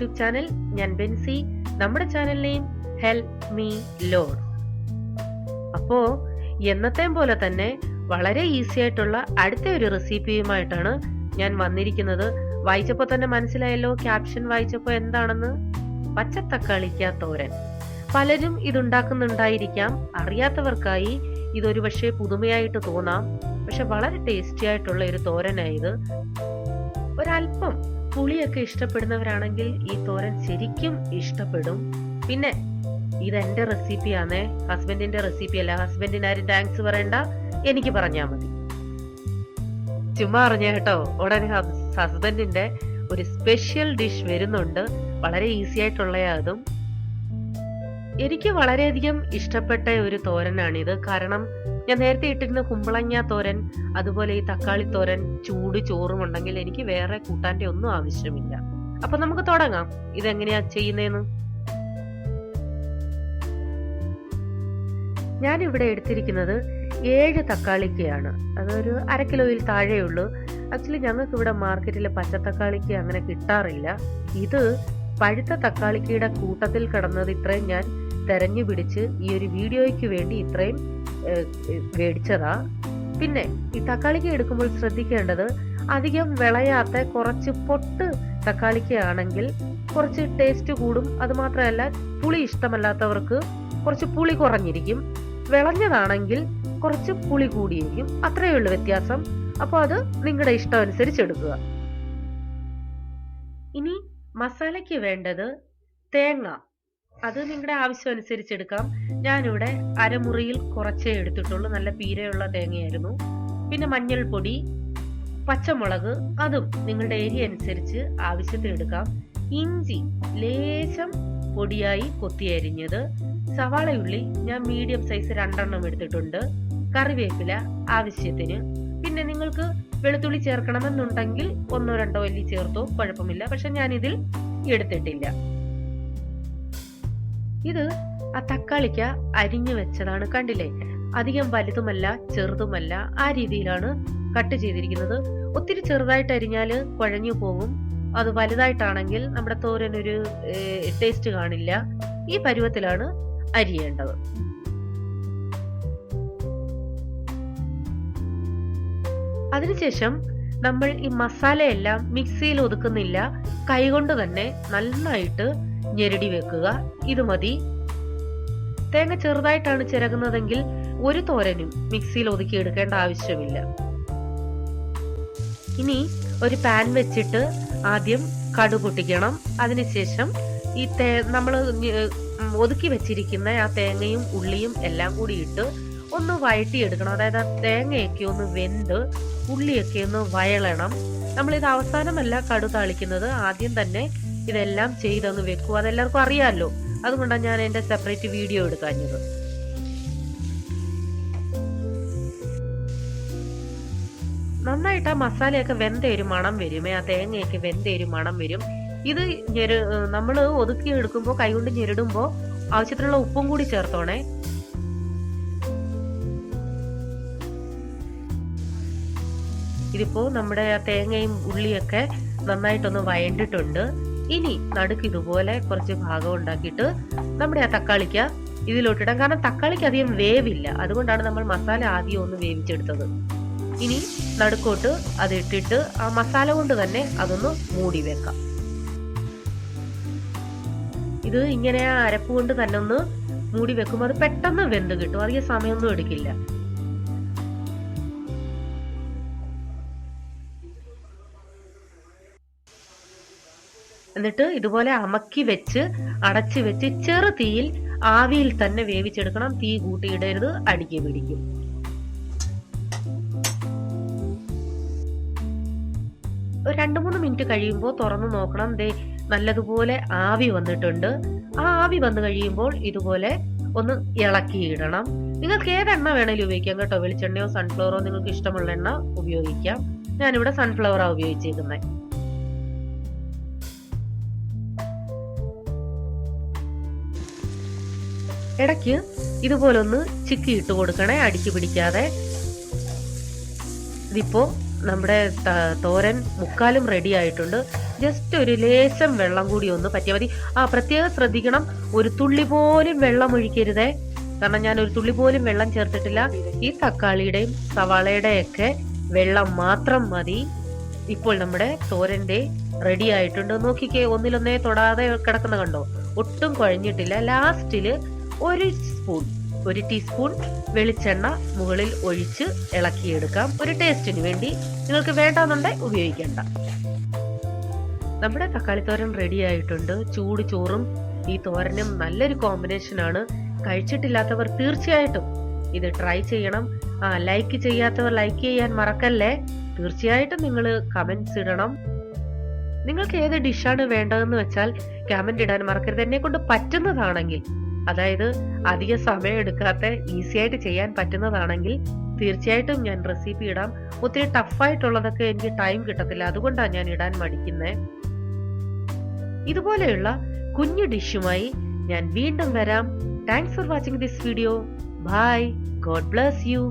YouTube channel ഞാൻ ബെൻസി. നമ്മുടെ channel help me load. അപ്പോ എന്നത്തെ പോലെ തന്നെ വളരെ ഈസി ആയിട്ടുള്ള അടുത്ത ഒരു റെസിപ്പിയുമായിട്ടാണ് ഞാൻ വന്നിരിക്കുന്നത്. വായിച്ചപ്പോൾ തന്നെ മനസ്സിലായല്ലോ ക്യാപ്ഷൻ വായിച്ചപ്പോൾ എന്താണെന്ന്? പച്ചത്തക്കാളിക്ക തോരൻ. പലരും ഇതുണ്ടാക്കുന്നുണ്ടായിരിക്കാം. അറിയാത്തവർക്കായി ഇതൊരു പക്ഷേ പുതുമയായിട്ട് തോന്നാം. പക്ഷെ വളരെ ടേസ്റ്റി ആയിട്ടുള്ള ഒരു തോരനായത് ഒരല്പം പുളിയൊക്കെ ഇഷ്ടപ്പെടുന്നവരാണെങ്കിൽ ഈ തോരൻ ശരിക്കും ഇഷ്ടപ്പെടും. പിന്നെ ഇതെന്റെ റെസിപ്പിയാണേ ഹസ്ബൻഡിന്റെ റെസിപ്പി അല്ല ഹസ്ബൻഡിന് താങ്ക്സ് പറയണ്ട. എനിക്ക് പറഞ്ഞാൽ മതി. ചുമ്മാ അറിഞ്ഞ കേട്ടോ. ഉടനെ ഹസ്ബൻഡിന്റെ ഒരു സ്പെഷ്യൽ ഡിഷ് വരുന്നുണ്ട്. വളരെ ഈസി ആയിട്ടുള്ള അതും. എനിക്ക് വളരെയധികം ഇഷ്ടപ്പെട്ട ഒരു തോരനാണിത്. കാരണം ഞാൻ നേരത്തെ ഇട്ടിരുന്ന കുമ്പളങ്ങ തോരൻ അതുപോലെ ഈ തക്കാളി തോരൻ ചൂട് ചോറും ഉണ്ടെങ്കിൽ എനിക്ക് വേറെ കൂട്ടാന്റെ ഒന്നും ആവശ്യമില്ല. അപ്പൊ നമുക്ക് തുടങ്ങാം. ഇതെങ്ങനെയാ ചെയ്യുന്നതെന്ന് ഞാൻ ഇവിടെ എടുത്തിരിക്കുന്നത് ഏഴ് തക്കാളിക്കയാണ്. അതൊരു അര കിലോയിൽ താഴെയുള്ളൂ. ആക്ച്വലി ഞങ്ങൾക്ക് ഇവിടെ മാർക്കറ്റിൽ പച്ചത്തക്കാളിക്ക് അങ്ങനെ കിട്ടാറില്ല. ഇത് പഴുത്ത തക്കാളിക്കയുടെ കൂട്ടത്തിൽ കിടന്നത് ഇത്രയും ഞാൻ തെരഞ്ഞു പിടിച്ച് ഈ ഒരു വീഡിയോയ്ക്ക് വേണ്ടി ഇത്രയും മേടിച്ചതാ. പിന്നെ ഈ തക്കാളിക്ക് എടുക്കുമ്പോൾ ശ്രദ്ധിക്കേണ്ടത് അധികം വിളയാത്ത കുറച്ച് പൊട്ട് തക്കാളിക്ക് ആണെങ്കിൽ കുറച്ച് ടേസ്റ്റ് കൂടും. അത് മാത്രമല്ല പുളി ഇഷ്ടമല്ലാത്തവർക്ക് കുറച്ച് പുളി കുറഞ്ഞിരിക്കും. വിളഞ്ഞതാണെങ്കിൽ കുറച്ച് പുളി കൂടിയിരിക്കും. അത്രയേ ഉള്ളൂ വ്യത്യാസം. അപ്പോൾ അത് നിങ്ങളുടെ ഇഷ്ടം അനുസരിച്ച് എടുക്കുക. ഇനി മസാലയ്ക്ക് വേണ്ടത് തേങ്ങ. അത് നിങ്ങളുടെ ആവശ്യം അനുസരിച്ച് എടുക്കാം ഞാനിവിടെ അരമുറിയിൽ കുറച്ചേ എടുത്തിട്ടുള്ളൂ. നല്ല പീരയുള്ള തേങ്ങയായിരുന്നു. പിന്നെ മഞ്ഞൾപ്പൊടി പച്ചമുളക് അതും നിങ്ങളുടെ ഏരിയ അനുസരിച്ച് ആവശ്യത്തിന് എടുക്കാം. ഇഞ്ചി ലേശം പൊടിയായി കൊത്തിയരിഞ്ഞത് സവാളയുള്ളി ഞാൻ മീഡിയം സൈസ് രണ്ടെണ്ണം എടുത്തിട്ടുണ്ട്. കറിവേപ്പില ആവശ്യത്തിന്. പിന്നെ നിങ്ങൾക്ക് വെളുത്തുള്ളി ചേർക്കണമെന്നുണ്ടെങ്കിൽ ഒന്നോ രണ്ടോ അല്ലി ചേർത്തോ കുഴപ്പമില്ല. പക്ഷെ ഞാനിതിൽ എടുത്തിട്ടില്ല. ഇത് ആ തക്കാളിക്ക അരിഞ്ഞു വെച്ചതാണ് കണ്ടില്ലേ? അധികം വലുതുമല്ല ചെറുതുമല്ല ആ രീതിയിലാണ് കട്ട് ചെയ്തിരിക്കുന്നത്. ഒത്തിരി ചെറുതായിട്ട് അരിഞ്ഞാൽ കുഴഞ്ഞു പോകും. അത് വലുതായിട്ടാണെങ്കിൽ നമ്മുടെ തോരനൊരു ടേസ്റ്റ് കാണില്ല. ഈ പരുവത്തിലാണ് അരിയേണ്ടത്. അതിനുശേഷം നമ്മൾ ഈ മസാലയെല്ലാം മിക്സിയിൽ ഒതുക്കുന്നില്ല. കൈകൊണ്ട് തന്നെ നന്നായിട്ട് ഞെരടി വെക്കുക. ഇത് മതി. തേങ്ങ ചെറുതായിട്ടാണ് ചിരകുന്നതെങ്കിൽ ഒരു തോരനും മിക്സിയിൽ ഒതുക്കി എടുക്കേണ്ട ആവശ്യമില്ല. ഇനി ഒരു പാൻ വെച്ചിട്ട് ആദ്യം കടു പൊട്ടിക്കണം. അതിനുശേഷം ഈ തേ നമ്മൾ ഒതുക്കി വെച്ചിരിക്കുന്ന ആ തേങ്ങയും ഉള്ളിയും എല്ലാം കൂടി ഇട്ട് ഒന്ന് വഴറ്റിയെടുക്കണം. അതായത് ആ തേങ്ങയൊക്കെ ഒന്ന് വെന്ത് ഉള്ളിയൊക്കെ ഒന്ന് വയളണം. നമ്മളിത് അവസാനമല്ല കടു താളിക്കുന്നത്. ആദ്യം തന്നെ ഇതെല്ലാം ചെയ്തെന്ന് വെക്കുക അതെല്ലാവർക്കും അറിയാമല്ലോ അതുകൊണ്ടാണ് ഞാൻ എന്റെ സെപ്പറേറ്റ് വീഡിയോ എടുക്കാഞ്ഞത്. നന്നായിട്ട് ആ മസാലയൊക്കെ വെന്തയൊരു മണം വരുമേ ആ തേങ്ങയൊക്കെ വെന്തയൊരു മണം വരും. ഇത് ഞെരു നമ്മൾ ഒതുക്കി എടുക്കുമ്പോൾ കൈകൊണ്ട് ഞെരിടുമ്പോൾ ആവശ്യത്തിനുള്ള ഉപ്പും കൂടി ചേർത്തോണേ. ഇതിപ്പോ നമ്മുടെ ആ തേങ്ങയും ഉള്ളിയൊക്കെ നന്നായിട്ടൊന്ന് വയണ്ടിട്ടുണ്ട്. ഇനി നടുക്ക് ഇതുപോലെ കുറച്ച് ഭാഗം ഉണ്ടാക്കിയിട്ട് നമ്മുടെ ആ തക്കാളിക്ക ഇതിലോട്ടിടാം കാരണം തക്കാളിക്ക് അധികം വേവില്ല. അതുകൊണ്ടാണ് നമ്മൾ മസാല ആദ്യം ഒന്ന് വേവിച്ചെടുത്തത്. ഇനി നടുക്കോട്ട് അത് ഇട്ടിട്ട് ആ മസാല കൊണ്ട് തന്നെ അതൊന്ന് മൂടി വെക്കാം. ഇത് ഇങ്ങനെ ആ അരപ്പ് കൊണ്ട് തന്നെ ഒന്ന് മൂടി വെക്കുമ്പോൾ അത് പെട്ടെന്ന് വെന്ത് കിട്ടും. അധികം സമയമൊന്നും എടുക്കില്ല. എന്നിട്ട് ഇതുപോലെ അമക്കി വെച്ച് അടച്ചു വെച്ച് ചെറു തീയിൽ ആവിയിൽ തന്നെ വേവിച്ചെടുക്കണം. തീ കൂട്ടിയിടരുത് അടിക്ക് പിടിക്കും. ഒരു രണ്ട് മൂന്ന് മിനിറ്റ് കഴിയുമ്പോൾ തുറന്ന് നോക്കണം. ദേ നല്ലതുപോലെ ആവി വന്നിട്ടുണ്ട്. ആ ആവി വന്നു കഴിയുമ്പോൾ ഇതുപോലെ ഒന്ന് ഇളക്കിയിടണം നിങ്ങൾക്ക് ഏത് എണ്ണ വേണേലും ഉപയോഗിക്കാം കേട്ടോ. വെളിച്ചെണ്ണയോ സൺഫ്ലവറോ നിങ്ങൾക്ക് ഇഷ്ടമുള്ള എണ്ണ ഉപയോഗിക്കാം. ഞാനിവിടെ സൺഫ്ലവറാണ് ഉപയോഗിച്ചേക്കുന്നത് ഇടയ്ക്ക് ഇതുപോലൊന്ന് ചിക്കി ഇട്ട് കൊടുക്കണേ അടിക്ക് പിടിക്കാതെ. ഇതിപ്പോ നമ്മുടെ തോരൻ മുക്കാലും റെഡി ആയിട്ടുണ്ട്. ജസ്റ്റ് ഒരു ലേശം വെള്ളം കൂടി ഒന്ന് പറ്റിയാൽ മതി. ആ പ്രത്യേകം ശ്രദ്ധിക്കണം. ഒരു തുള്ളി പോലും വെള്ളം ഒഴിക്കരുതേ. കാരണം ഞാൻ ഒരു തുള്ളി പോലും വെള്ളം ചേർത്തിട്ടില്ല. ഈ തക്കാളിയുടെയും സവാളയുടെയും ഒക്കെ വെള്ളം മാത്രം മതി. ഇപ്പോൾ നമ്മുടെ തോരന്റെ റെഡി ആയിട്ടുണ്ട്. നോക്കിക്കേ ഒന്നിലൊന്നേ തൊടാതെ കിടക്കുന്ന കണ്ടോ? ഒട്ടും കുഴഞ്ഞിട്ടില്ല. ലാസ്റ്റിൽ ഒരു സ്പൂൺ ഒരു ടീസ്പൂൺ വെളിച്ചെണ്ണ മുകളിൽ ഒഴിച്ച് ഇളക്കിയെടുക്കാം. ഒരു ടേസ്റ്റിന് വേണ്ടി. നിങ്ങൾക്ക് വേണ്ടാന്നുണ്ടെങ്കിൽ ഉപയോഗിക്കേണ്ട. നമ്മുടെ തക്കാളി തോരൻ റെഡി ആയിട്ടുണ്ട്. ചൂട് ചോറും ഈ തോരനും നല്ലൊരു കോമ്പിനേഷൻ ആണ്. കഴിച്ചിട്ടില്ലാത്തവർ തീർച്ചയായിട്ടും ഇത് ട്രൈ ചെയ്യണം. ആ ലൈക്ക് ചെയ്യാത്തവർ ലൈക്ക് ചെയ്യാൻ മറക്കല്ലേ? തീർച്ചയായിട്ടും നിങ്ങൾ കമന്റ്സ് ഇടണം. നിങ്ങൾക്ക് ഏത് ഡിഷാണ് വേണ്ടതെന്ന് വെച്ചാൽ കമന്റ് ഇടാൻ മറക്കരുത്. എന്നെ കൊണ്ട് പറ്റുന്നതാണെങ്കിൽ അതായത് അധിക സമയം എടുക്കാത്ത ഈസി ആയിട്ട് ചെയ്യാൻ പറ്റുന്നതാണെങ്കിൽ തീർച്ചയായിട്ടും ഞാൻ റെസിപ്പി ഇടാം. ഒത്തിരി ടഫായിട്ടുള്ളതൊക്കെ എനിക്ക് ടൈം കിട്ടത്തില്ല. അതുകൊണ്ടാണ് ഞാൻ ഇടാൻ മടിക്കുന്നത് ഇതുപോലെയുള്ള കുഞ്ഞു ഡിഷുമായി ഞാൻ വീണ്ടും വരാം. Thanks for watching this video bye God bless you